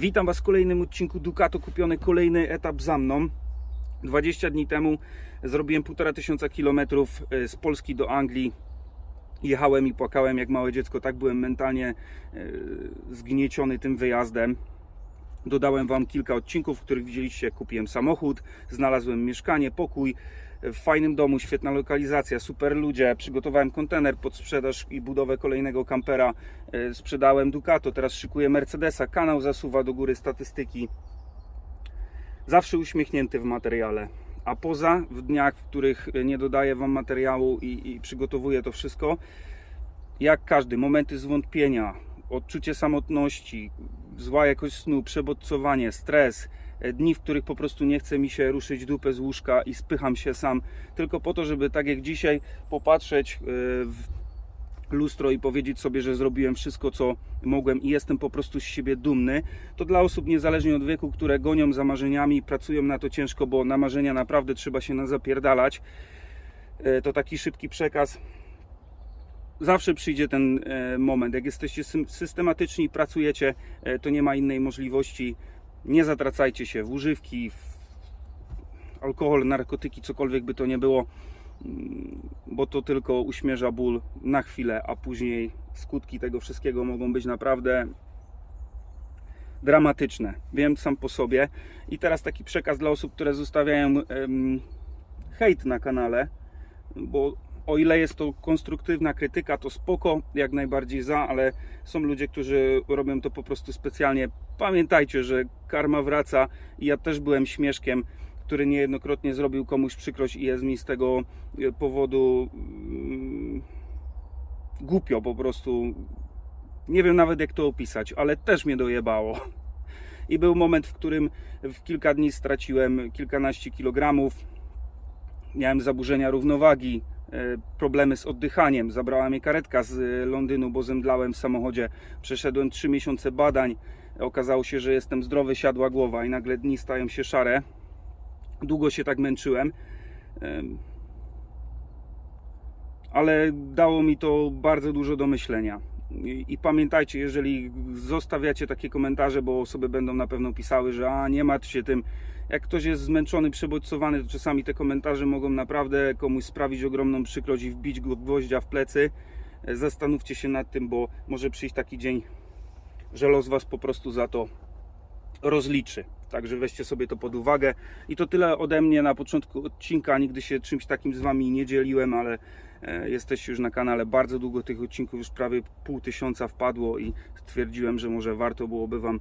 Witam Was w kolejnym odcinku Ducato. Kupiony kolejny etap za mną. 20 dni temu zrobiłem 1,5 tysiąca kilometrów e, z Polski do Anglii. Jechałem i płakałem jak małe dziecko. Tak byłem mentalnie e, zgnieciony tym wyjazdem. Dodałem Wam kilka odcinków, w których widzieliście, jak kupiłem samochód, znalazłem mieszkanie, pokój w fajnym domu, świetna lokalizacja, super ludzie. Przygotowałem kontener pod sprzedaż i budowę kolejnego kampera. E, Sprzedałem Ducato, teraz szykuję Mercedesa. Kanał zasuwa do góry statystyki. Zawsze uśmiechnięty w materiale. A poza w dniach, w których nie dodaję Wam materiału i, i przygotowuję to wszystko, jak każdy, momenty zwątpienia, odczucie samotności, zła jakość snu, przebodźcowanie, stres, e, dni, w których po prostu nie chce mi się ruszyć dupę z łóżka i spycham się sam, tylko po to, żeby tak jak dzisiaj popatrzeć e, w lustro i powiedzieć sobie, że zrobiłem wszystko, co mogłem i jestem po prostu z siebie dumny, to dla osób niezależnie od wieku, które gonią za marzeniami, pracują na to ciężko, bo na marzenia naprawdę trzeba się nazapierdalać, e, to taki szybki przekaz zawsze przyjdzie ten e, moment. Jak jesteście systematyczni pracujecie, e, to nie ma innej możliwości. Nie zatracajcie się w używki, w alkohol, narkotyki, cokolwiek by to nie było, mm, bo to tylko uśmierza ból na chwilę, a później skutki tego wszystkiego mogą być naprawdę dramatyczne. Wiem sam po sobie. I teraz taki przekaz dla osób, które zostawiają hejt na kanale, bo o ile jest to konstruktywna krytyka, to spoko, jak najbardziej za, ale są ludzie, którzy robią to po prostu specjalnie. Pamiętajcie, że karma wraca i ja też byłem śmieszkiem, który niejednokrotnie zrobił komuś przykrość i jest mi z tego e, powodu mm, głupio po prostu. Nie wiem nawet jak to opisać, ale też mnie dojebało. I był moment, w którym w kilka dni straciłem kilkanaście kilogramów. Miałem zaburzenia równowagi, problemy z oddychaniem. Zabrała mnie karetka z e, Londynu, bo zemdlałem w samochodzie. Przeszedłem 3 miesiące badań. Okazało się, że jestem zdrowy, siadła głowa i nagle dni stają się szare. Długo się tak męczyłem. Em, Ale dało mi to bardzo dużo do myślenia. I, pamiętajcie, jeżeli zostawiacie takie komentarze, bo osoby będą na pewno pisały, że a nie martw się tym, jak ktoś jest zmęczony, przebodźcowany, to czasami te komentarze mogą naprawdę komuś sprawić ogromną przykrość i wbić gwoździa w plecy. E, Zastanówcie się nad tym, bo może przyjść taki dzień, że los Was po prostu za to rozliczy. Także weźcie sobie to pod uwagę. I to tyle ode mnie na początku odcinka. Nigdy się czymś takim z Wami nie dzieliłem, ale e, jesteście już na kanale bardzo długo. Tych odcinków już prawie pół tysiąca wpadło i stwierdziłem, że może warto byłoby Wam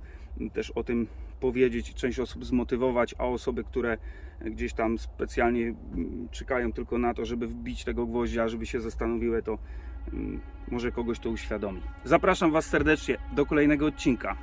też o tym powiedzieć, część osób zmotywować, a osoby, które gdzieś tam specjalnie mm, czekają tylko na to, żeby wbić tego gwoździa, żeby się zastanowiły, to mm, może kogoś to uświadomi. Zapraszam Was serdecznie do kolejnego odcinka.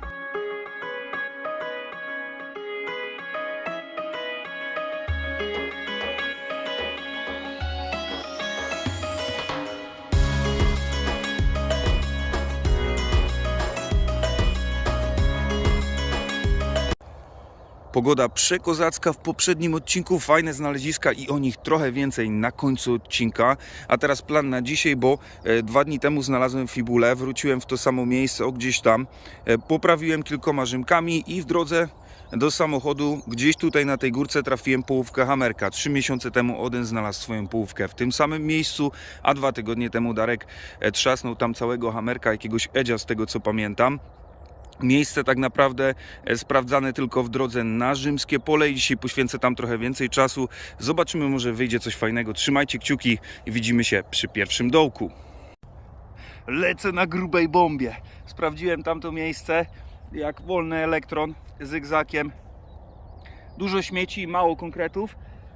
Pogoda przekozacka w poprzednim odcinku, fajne znaleziska i o nich trochę więcej na końcu odcinka. A teraz plan na dzisiaj, bo e, dwa dni temu znalazłem fibulę, wróciłem w to samo miejsce, o gdzieś tam, e, poprawiłem kilkoma rzymkami i w drodze do samochodu gdzieś tutaj na tej górce trafiłem połówkę Hamerka. Trzy miesiące temu Oden znalazł swoją połówkę w tym samym miejscu, a dwa tygodnie temu Darek e, trzasnął tam całego Hamerka, jakiegoś Edzia z tego co pamiętam. Miejsce tak naprawdę e, sprawdzane tylko w drodze na rzymskie pole i dzisiaj poświęcę tam trochę więcej czasu. Zobaczymy, może wyjdzie coś fajnego. Trzymajcie kciuki i widzimy się przy pierwszym dołku. Lecę na grubej bombie. Sprawdziłem tamto miejsce jak wolny elektron zygzakiem. Dużo śmieci, mało konkretów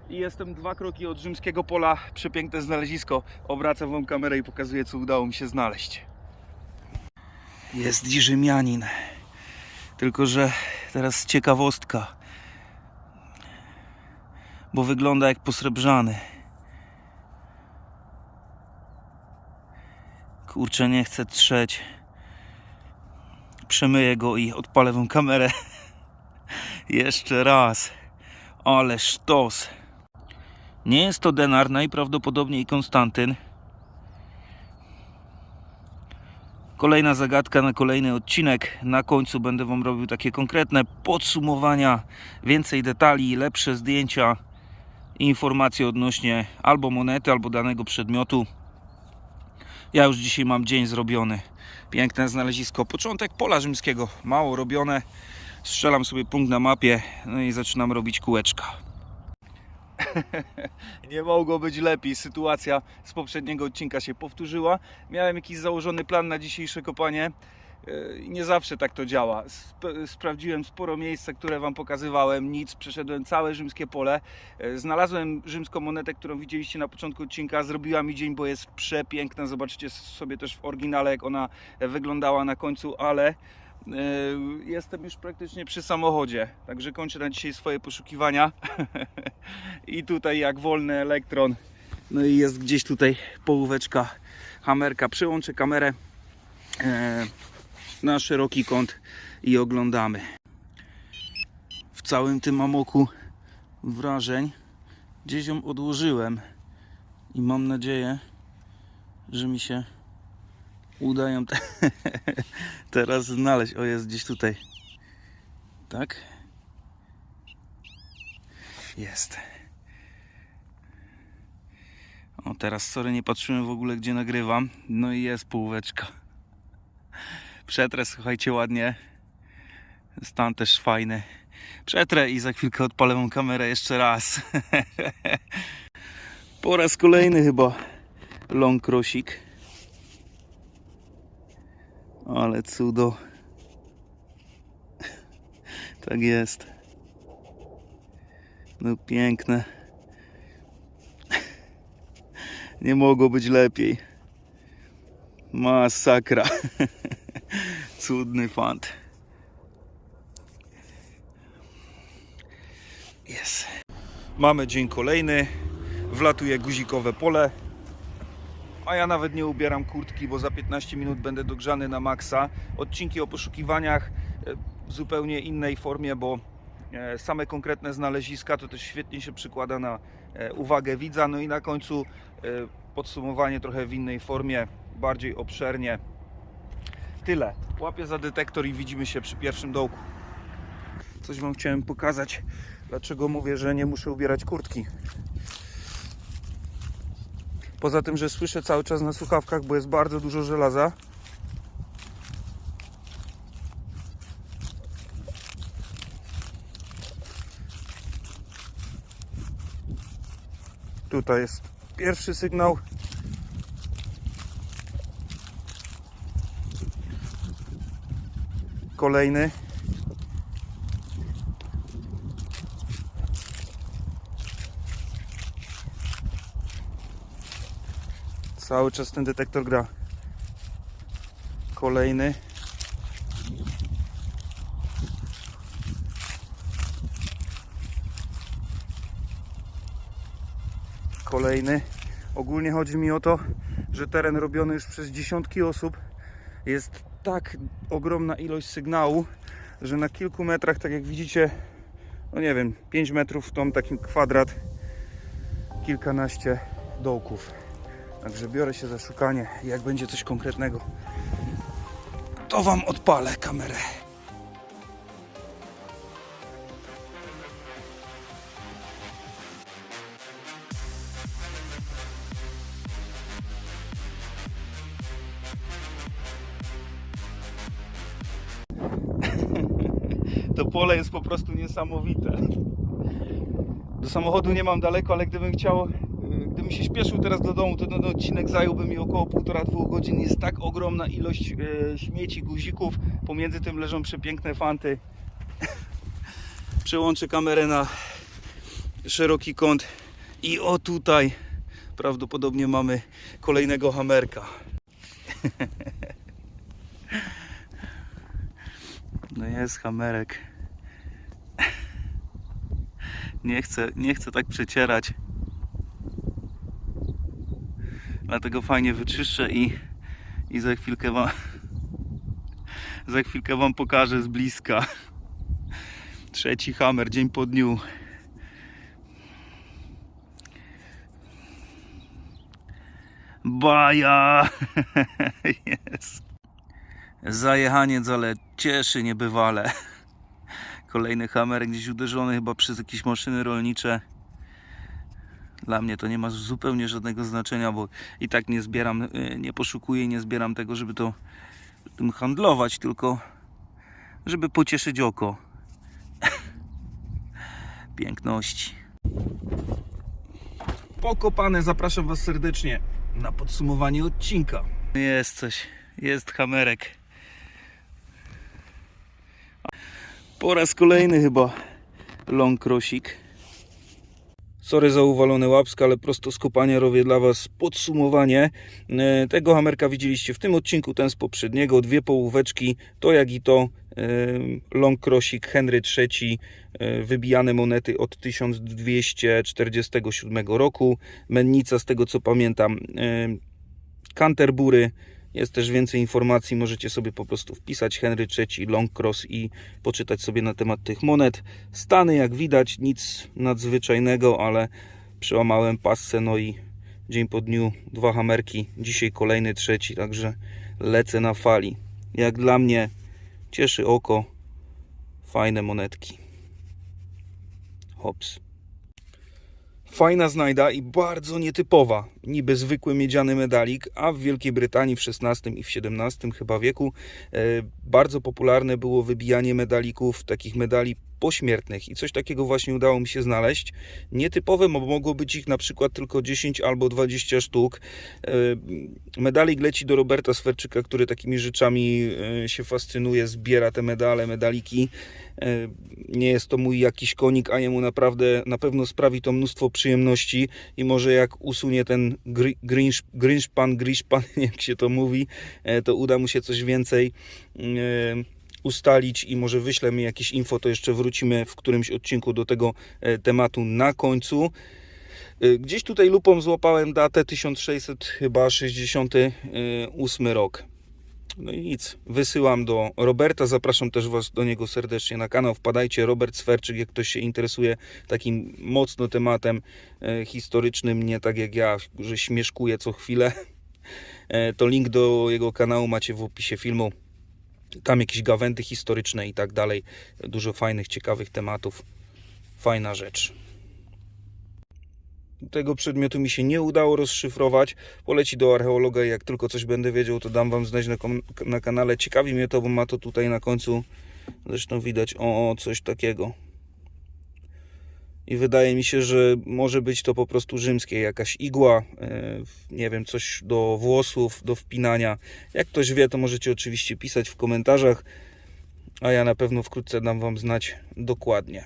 i jestem dwa kroki od rzymskiego pola. Przepiękne znalezisko. Obracam wam kamerę i pokazuję co udało mi się znaleźć. Jest Rzymianin. Tylko, że teraz ciekawostka. Bo wygląda jak posrebrzany. Kurczę, nie chcę trzeć. Przemyję go i odpalę wam kamerę. Jeszcze raz. Ale sztos. Nie jest to denar, najprawdopodobniej Konstantyn. Kolejna zagadka na kolejny odcinek. Na końcu będę Wam robił takie konkretne podsumowania, więcej detali, lepsze zdjęcia, informacje odnośnie albo monety, albo danego przedmiotu. Ja już dzisiaj mam dzień zrobiony. Piękne znalezisko. Początek pola rzymskiego. Mało robione. Strzelam sobie punkt na mapie, no i zaczynam robić kółeczka. Nie mogło być lepiej. Sytuacja z poprzedniego odcinka się powtórzyła. Miałem jakiś założony plan na dzisiejsze kopanie. I Nie zawsze tak to działa. Sp- sprawdziłem sporo miejsca, które Wam pokazywałem. Nic, przeszedłem całe rzymskie pole. Yy, Znalazłem rzymską monetę, którą widzieliście na początku odcinka. Zrobiła mi dzień, bo jest przepiękna. Zobaczycie sobie też w oryginale, jak ona wyglądała na końcu, ale jestem już praktycznie przy samochodzie. Także kończę na dzisiaj swoje poszukiwania. I tutaj jak wolny elektron. No i jest gdzieś tutaj połóweczka hamerka. Przyłączę kamerę e, na szeroki kąt i oglądamy. W całym tym amoku wrażeń gdzieś ją odłożyłem i mam nadzieję, że mi się uda ją te teraz znaleźć. O, jest gdzieś tutaj. Tak? Jest. O, teraz sorry, nie patrzyłem w ogóle gdzie nagrywam. No i jest półeczka. Przetrę, słuchajcie, ładnie. Stan też fajny. Przetrę i za chwilkę odpalę wam kamerę jeszcze raz. po raz kolejny chyba long crossik. Ale cudo. tak jest. No piękne. Nie mogło być lepiej. Masakra. Cudny fant. Jest. Mamy dzień kolejny. Wlatuje guzikowe pole. A ja nawet nie ubieram kurtki, bo za 15 minut będę dogrzany na maksa. Odcinki o poszukiwaniach e, w zupełnie innej formie, bo e, same konkretne znaleziska to też świetnie się przykłada na e, uwagę widza. No i na końcu podsumowanie trochę w innej formie, bardziej obszernie. Tyle. Łapię za detektor i widzimy się przy pierwszym dołku. Coś Wam chciałem pokazać, dlaczego mówię, że nie muszę ubierać kurtki. Poza tym, że słyszę cały czas na słuchawkach, bo jest bardzo dużo żelaza. Tutaj jest pierwszy sygnał. Kolejny. Cały czas ten detektor gra. Kolejny. Kolejny. Ogólnie chodzi mi o to, że teren robiony już przez dziesiątki osób jest tak ogromna ilość sygnału, że na kilku metrach, tak jak widzicie, no nie wiem, 5 metrów to taki kwadrat, kilkanaście dołków. Także biorę się za szukanie. Jak będzie coś konkretnego, to Wam odpalę kamerę. To pole jest po prostu niesamowite. Do samochodu nie mam daleko, ale gdybym chciał śpieszył teraz do domu, to ten odcinek zająłby mi około 1,5-2 godzin. Jest tak ogromna ilość e, śmieci, guzików. Pomiędzy tym leżą przepiękne fanty. Przełączę kamerę na szeroki kąt. I o tutaj prawdopodobnie mamy kolejnego hamerka. No jest hamerek. Nie chcę, nie chcę tak przecierać. Dlatego fajnie wyczyszczę i, i za chwilkę wam za chwilkę wam pokażę z bliska. Trzeci hammer, dzień po dniu. Baja! Jest. Zajechaniec, ale cieszy niebywale. Kolejny hamer gdzieś uderzony chyba przez jakieś maszyny rolnicze. Dla mnie to nie ma zupełnie żadnego znaczenia, bo i tak nie zbieram, y, nie poszukuję nie zbieram tego, żeby to tym handlować, tylko żeby pocieszyć oko. Piękności. Pokopane, zapraszam Was serdecznie na podsumowanie odcinka. Jest coś, jest hamerek. Po raz kolejny chyba long crossik. Sorry za uwalone łapska, ale prosto z kopania robię dla Was podsumowanie. E, Tego hamerka widzieliście w tym odcinku, ten z poprzedniego. Dwie połóweczki, to jak i to. e, Long crossik Henry III, e, wybijane monety od 1247 roku. Mennica z tego co pamiętam. Canterbury. Jest też więcej informacji, możecie sobie po prostu wpisać Henry III, Long Cross i poczytać sobie na temat tych monet. Stany jak widać, nic nadzwyczajnego, ale przełamałem passę, no i dzień po dniu dwa hamerki, dzisiaj kolejny trzeci, także lecę na fali. Jak dla mnie cieszy oko, fajne monetki. Hops. Fajna znajda i bardzo nietypowa. Niby zwykły miedziany medalik, a w Wielkiej Brytanii w XVI i w XVII chyba wieku e, bardzo popularne było wybijanie medalików, takich medali pośmiertnych i coś takiego właśnie udało mi się znaleźć. Nietypowe, bo mogło być ich na przykład tylko 10 albo 20 sztuk. E, Medalik leci do Roberta Swerczyka, który takimi rzeczami e, się fascynuje, zbiera te medale, medaliki. E, Nie jest to mój jakiś konik, a jemu naprawdę na pewno sprawi to mnóstwo przyjemności i może jak usunie ten grinchpan, grishpan, jak się to mówi, to uda mu się coś więcej ustalić i może wyśle mi jakieś info, to jeszcze wrócimy w którymś odcinku do tego e, tematu na końcu. E, Gdzieś tutaj lupą złapałem datę 1600 chyba 68 rok. No i nic, wysyłam do Roberta, zapraszam też Was do niego serdecznie na kanał, wpadajcie, Robert Swerczyk, jak ktoś się interesuje takim mocno tematem e, historycznym, nie tak jak ja, że śmieszkuję co chwilę, e, to link do jego kanału macie w opisie filmu, tam jakieś gawędy historyczne i tak dalej, dużo fajnych, ciekawych tematów, fajna rzecz. Tego przedmiotu mi się nie udało rozszyfrować. Poleci do archeologa i jak tylko coś będę wiedział, to dam Wam znać na, na kanale. Ciekawi mnie to, bo ma to tutaj na końcu, zresztą widać, o, coś takiego. I wydaje mi się, że może być to po prostu rzymskie, jakaś igła, e, nie wiem, coś do włosów, do wpinania. Jak ktoś wie, to możecie oczywiście pisać w komentarzach, a ja na pewno wkrótce dam Wam znać dokładnie.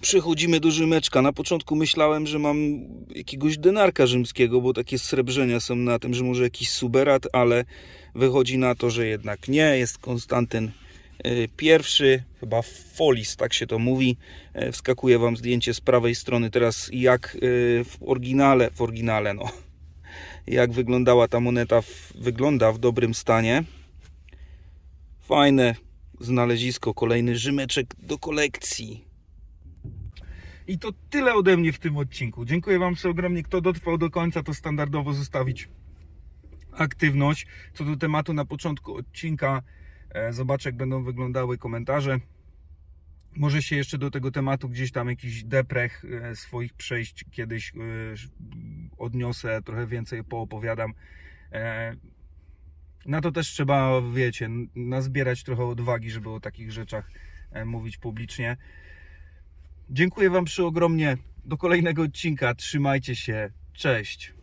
Przechodzimy do Rzymeczka. Na początku myślałem, że mam jakiegoś denarka rzymskiego, bo takie srebrzenia są na tym, że może jakiś suberat, ale wychodzi na to, że jednak nie. Jest Konstantyn pierwszy, chyba Folis, tak się to mówi. E, Wskakuje Wam zdjęcie z prawej strony teraz, jak y, w oryginale, w oryginale, no, jak wyglądała ta moneta, wygląda w dobrym stanie. Fajne znalezisko, kolejny Rzymeczek do kolekcji. I to tyle ode mnie w tym odcinku. Dziękuję Wam ogromnie. Kto dotrwał do końca, to standardowo zostawić aktywność. Co do tematu na początku odcinka, zobaczę jak będą wyglądały komentarze. Może się jeszcze do tego tematu gdzieś tam jakiś deprech e, swoich przejść kiedyś e, odniosę, trochę więcej poopowiadam. E, Na to też trzeba, wiecie, nazbierać trochę odwagi, żeby o takich rzeczach e, mówić publicznie. Dziękuję Wam przy ogromnie. Do kolejnego odcinka. Trzymajcie się. Cześć.